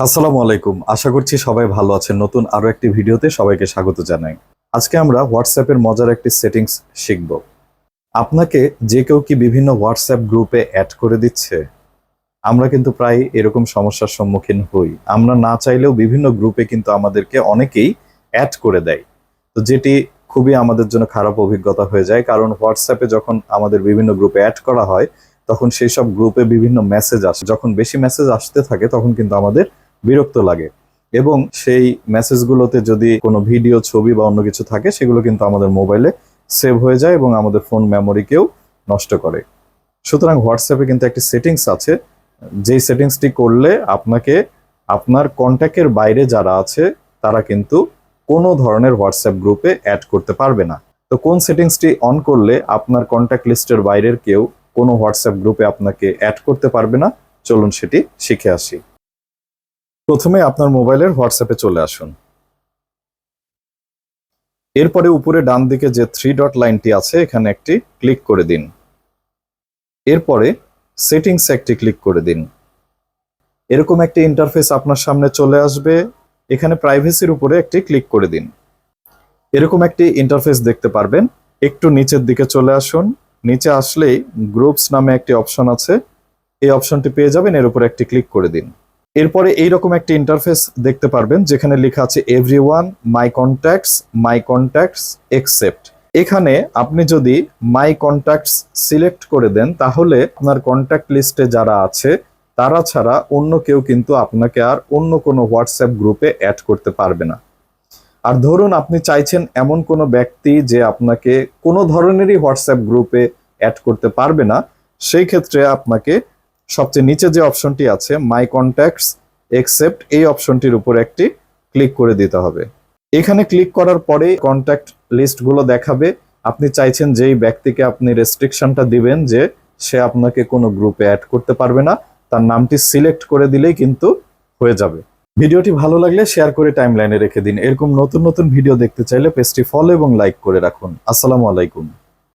আসসালামু আলাইকুম। আশা করছি সবাই ভালো আছেন। নতুন আরও একটি ভিডিওতে সবাইকে স্বাগত জানাই। আজকে আমরা হোয়াটসঅ্যাপের মজার একটি সেটিংস শিখব। আপনাকে যে কেউ কি বিভিন্ন হোয়াটসঅ্যাপ গ্রুপে অ্যাড করে দিচ্ছে, আমরা কিন্তু প্রায় এরকম সমস্যার সম্মুখীন হই। আমরা না চাইলেও বিভিন্ন গ্রুপে কিন্তু আমাদেরকে অনেকেই অ্যাড করে দেয়। তো যেটি খুবই আমাদের জন্য খারাপ অভিজ্ঞতা হয়ে যায়, কারণ হোয়াটসঅ্যাপে যখন আমাদের বিভিন্ন গ্রুপে অ্যাড করা হয়, তখন সেই সব গ্রুপে বিভিন্ন মেসেজ আসে। যখন বেশি মেসেজ আসতে থাকে, তখন কিন্তু আমাদের বিরক্ত লাগে। এবং সেই মেসেজগুলোতে যদি কোনো ভিডিও ছবি বা অন্য কিছু থাকে, সেগুলো কিন্তু আমাদের মোবাইলে সেভ হয়ে যায় এবং আমাদের ফোন মেমোরিকেও নষ্ট করে। সুতরাং হোয়াটসঅ্যাপে কিন্তু একটি সেটিংস আছে, যেই সেটিংসটি করলে আপনাকে, আপনার কন্ট্যাক্টের বাইরে যারা আছে, তারা কিন্তু কোনো ধরনের হোয়াটসঅ্যাপ গ্রুপে অ্যাড করতে পারবে না। তো কোন সেটিংসটি অন করলে আপনার কন্ট্যাক্ট লিস্টের বাইরের কেউ কোনো হোয়াটসঅ্যাপ গ্রুপে আপনাকে অ্যাড করতে পারবে না? চলুন সেটি শিখে আসি। প্রথমে আপনার মোবাইলের হোয়াটসঅ্যাপে চলে আসুন। এরপরে উপরে ডান দিকে যে থ্রি ডট লাইনটি আছে, এখানে একটি ক্লিক করে দিন। এরপরে সেটিংস একটি ক্লিক করে দিন। এরকম একটি ইন্টারফেস আপনার সামনে চলে আসবে। এখানে প্রাইভেসির উপরে একটি ক্লিক করে দিন। এরকম একটি ইন্টারফেস দেখতে পারবেন। একটু নিচের দিকে চলে আসুন। নিচে আসলেই গ্রুপস নামে একটি অপশন আছে। এই অপশনটি পেয়ে যাবেন, এর উপরে একটি ক্লিক করে দিন। এরপরে এইরকম একটা ইন্টারফেস দেখতে পারবেন, যেখানে লেখা আছে everyone my contacts my contacts except এখানে আপনি যদি মাই কন্ট্যাক্টস সিলেক্ট করে দেন, তাহলে আপনার কন্ট্যাক্ট লিস্টে যারা আছে, তারা ছাড়া অন্য কেউ কিন্তু আপনাকে আর অন্য কোনো হোয়াটসঅ্যাপ গ্রুপে অ্যাড করতে পারবে না। আর ধরুন আপনি চাইছেন এমন কোনো ব্যক্তি যে আপনাকে কোনো ধরনেরই হোয়াটসঅ্যাপ গ্রুপে অ্যাড করতে পারবে না, সেই ক্ষেত্রে আপনাকে সবচেয়ে নিচে যে অপশনটি আছে মাই কন্ট্যাক্টস এক্সেপ্ট এই অপশনটির উপর একটি ক্লিক করে দিতে হবে। এখানে ক্লিক করার পরে কন্ট্যাক্ট লিস্টগুলো দেখাবে। আপনি চাইছেন যেই ব্যক্তিকে আপনি রেস্ট্রিকশনটা দিবেন যে সে আপনাকে কোনো গ্রুপে অ্যাড করতে পারবে না, তার নামটি সিলেক্ট করে দিলেই কিন্তু হয়ে যাবে। ভিডিওটি ভালো লাগলে শেয়ার করে টাইমলাইনে রেখে দিন। এরকম নতুন নতুন ভিডিও দেখতে চাইলে পেজটি ফলো এবং লাইক করে রাখুন। আসসালামু আলাইকুম।